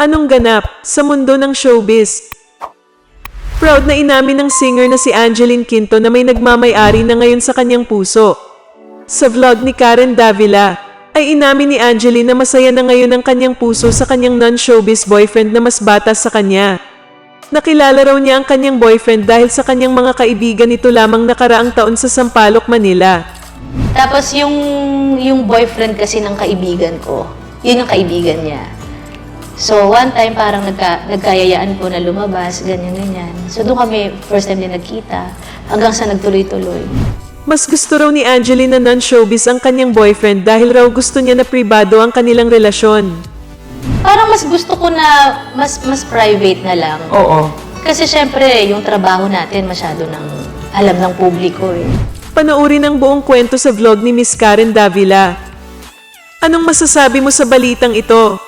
Anong ganap sa mundo ng showbiz? Proud na inamin ng singer na si Angeline Quinto na may nagmamayari na ngayon sa kanyang puso. Sa vlog ni Karen Davila, ay inamin ni Angeline na masaya na ngayon ang kanyang puso sa kanyang non-showbiz boyfriend na mas bata sa kanya. Nakilala raw niya ang kanyang boyfriend dahil sa kanyang mga kaibigan nito lamang nakaraang taon sa Sampaloc, Manila. Tapos yung, yung boyfriend kasi ng kaibigan ko, yun yung kaibigan niya. So, one time parang nagka, nagkayayaan po na lumabas, ganyan-ganyan. So, doon kami first time din nagkita, hanggang sa nagtuloy-tuloy. Mas gusto raw ni Angeline na non-showbiz ang kanyang boyfriend dahil raw gusto niya na pribado ang kanilang relasyon. Parang mas gusto ko na mas mas private na lang. Oo. Kasi syempre, yung trabaho natin masyado nang alam ng publiko eh. Panoorin ang buong kwento sa vlog ni Miss Karen Davila. Anong masasabi mo sa balitang ito?